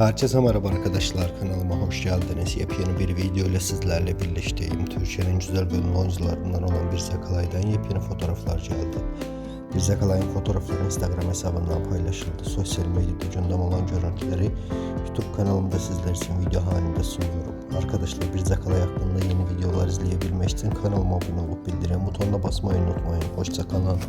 Herkese merhaba arkadaşlar kanalıma hoş geldiniz. Yepyeni bir video ile sizlerle birlikteyim. Türkiye'nin güzel bölümlü oyuncularından olan bir zakalaydan yepyeni fotoğraflar geldi. Bir zakalayın fotoğrafları Instagram hesabından paylaşıldı. Sosyal medyada gündem olan görüntüleri YouTube kanalımda sizler için video halinde sunuyorum. Arkadaşlar bir zakalay hakkında yeni videolar izleyebilmek için kanalıma abone olup bildirim butonuna basmayı unutmayın. Hoşçakalın.